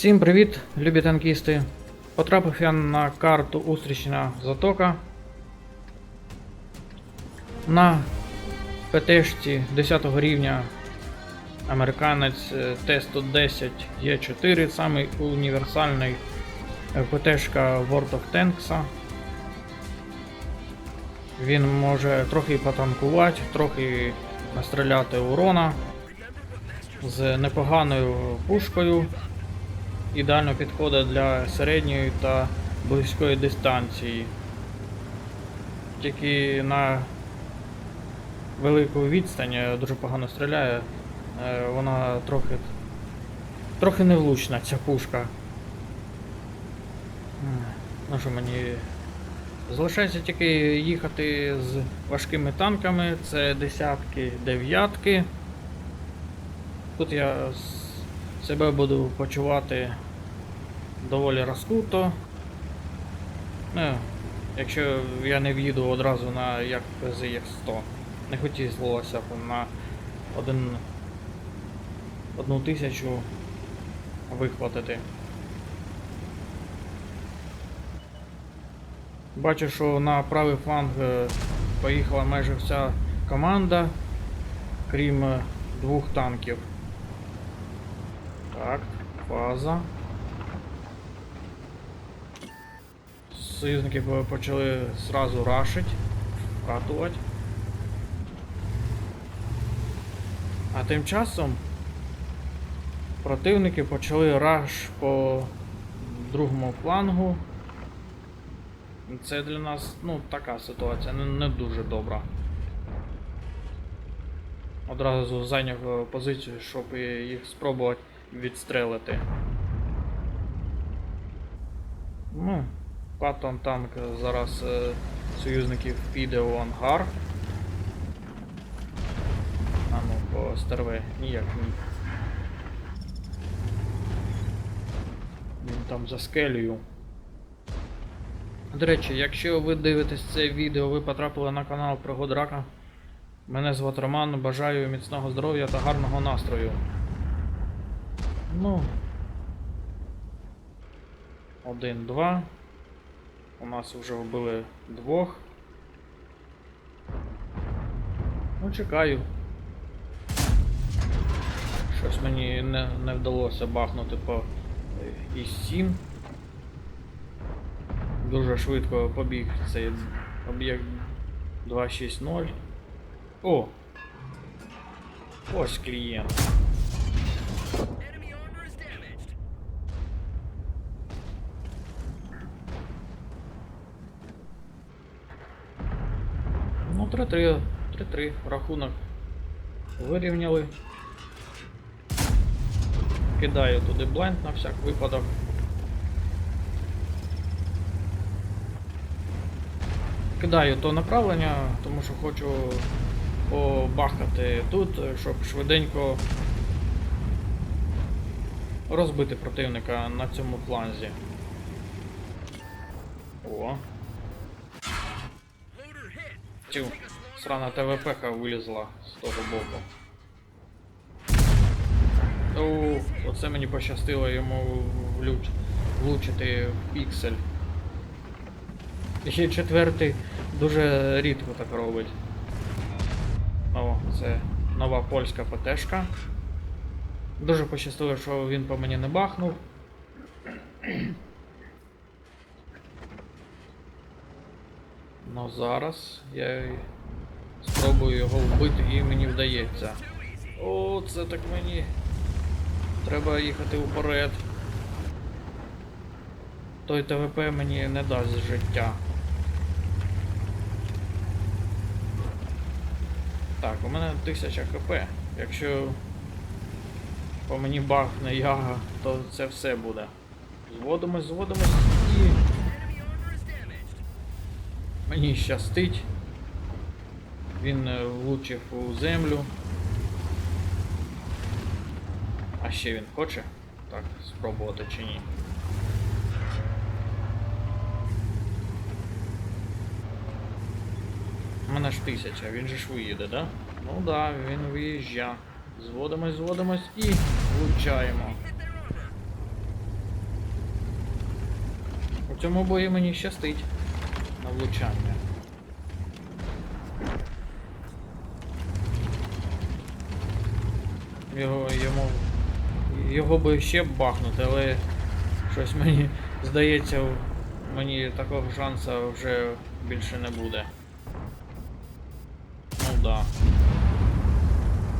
Всім привіт, любі танкісти. Потрапив я на карту Устрічна затока. На ПТшці 10 рівня американець е, Т-110 Е4, самий універсальний е, ПТшка World of Tanks. Він може трохи потанкувати, трохи настріляти урона з непоганою пушкою. Ідеально підходить для середньої та близької дистанції. Тільки на велику відстань дуже погано стріляє. Е, Вона трохи. трохи невлучна ця пушка. Ну що мені. Залишається тільки їхати з важкими танками, це десятки, дев'ятки. Тут я себе буду почувати доволі розкуто. Ну, якщо я не в'їду одразу на як як 100 Не хотілося б на один, одну тисячу вихватити. Бачу, що на правий фланг е, поїхала майже вся команда, крім е, двох танків. Так, фаза. Союзники почали сразу рашить, ратувати. А тим часом противники почали раш по другому флангу. Це для нас, ну, така ситуація, не, не дуже добра. Одразу зайняв е, позицію, щоб їх спробувати відстрелити. Ну, Паттон танк зараз е, союзників піде у ангар. А ну, по стерве ніяк ні. Він там за скелею. До речі, якщо ви дивитесь це відео, ви потрапили на канал Пригод Рака. Мене звати Роман, бажаю міцного здоров'я та гарного настрою. Ну. Один, два. У нас вже вбили двох. Ну, чекаю. Щось мені не, не вдалося бахнути по і 7 Дуже швидко побіг цей об'єкт 260. О! Ось клієнт. 3-3, 3-3, рахунок вирівняли. Кидаю туди бленд на всяк випадок. Кидаю то направлення, тому що хочу побахати тут, щоб швиденько розбити противника на цьому фланзі. О. Тю, срана ТВП вилізла з того боку. О, оце мені пощастило йому влюч... влучити в піксель. Ще четвертий дуже рідко так робить. О, це нова польська ПТшка. Дуже пощастило, що він по мені не бахнув. Ну зараз я й спробую його вбити і мені вдається. О, це так мені. Треба їхати вперед. Той ТВП мені не дасть життя. Так, у мене 1000 хп. Якщо по мені бахне яга, то це все буде. Зводимось, зводимось і. Мені щастить. Він е, влучив у землю. А ще він хоче так спробувати чи ні. У мене ж тисяча, він же ж виїде, да? Ну да, він виїжджа. Зводимось, зводимось і влучаємо. У цьому бої мені щастить на влучання. Його, йому, його би ще бахнути, але щось мені здається, мені такого шансу вже більше не буде. Ну да.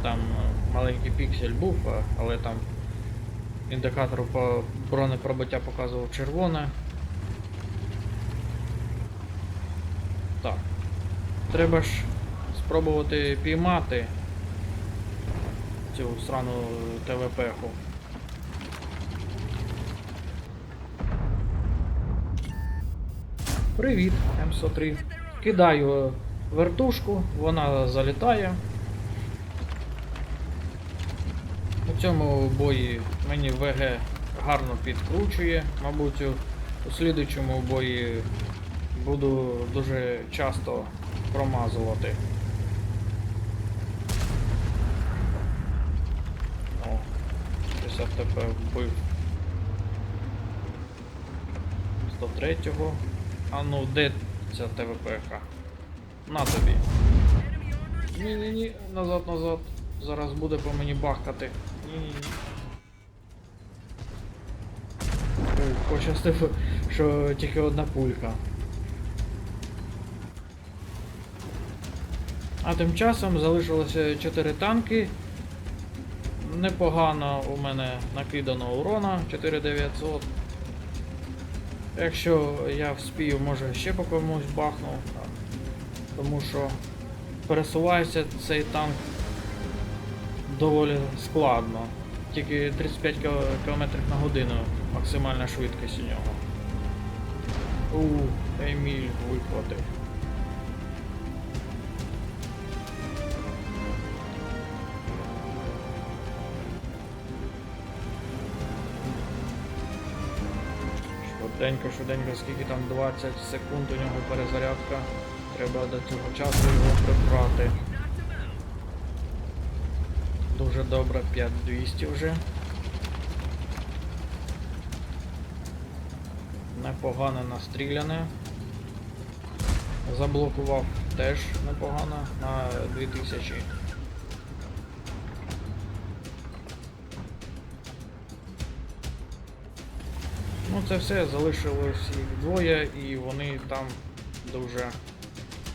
Там е, маленький піксель був, але там індикатор по бронепробиття показував червоне. Так. Треба ж спробувати піймати цю срану ТВП-ху. Привіт, М103. Кидаю вертушку, вона залітає. У цьому бої мені ВГ гарно підкручує. Мабуть, у, у слідуючому бої буду дуже часто промазувати. О, 60 ТП вбив. 103-го. А ну, де ця ТВПХ? На тобі. Enemy armor is Ні, ні, ні, назад, назад. Зараз буде по мені бахкати. Ні, ні, ні. Ой, Пощастив, що тільки одна пулька. А тим часом залишилося 4 танки. Непогано у мене накидано урона 4900. Якщо я вспію, може ще по комусь бахну. Тому що пересувається цей танк доволі складно. Тільки 35 км на годину максимальна швидкість у нього. У, Еміль вихватив. Швиденько, швиденько, скільки там 20 секунд у нього перезарядка. Треба до цього часу його прибрати. Дуже добре, 5200 вже. Непогано настріляне. Заблокував теж непогано на 2000. Ну це все, залишилось їх двоє і вони там дуже,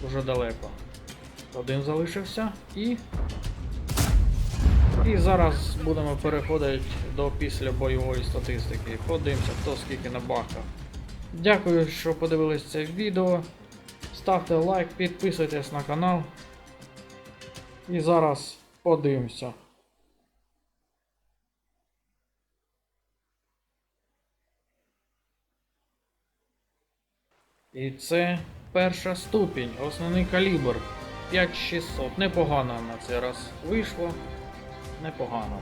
дуже далеко. Один залишився і і зараз будемо переходити до після бойової статистики. Подивимося, хто скільки набахав. Дякую, що подивились це відео. Ставте лайк, підписуйтесь на канал. І зараз подивимося. І це перша ступінь, основний калібр 5600. Непогано на цей раз вийшло. Непогано.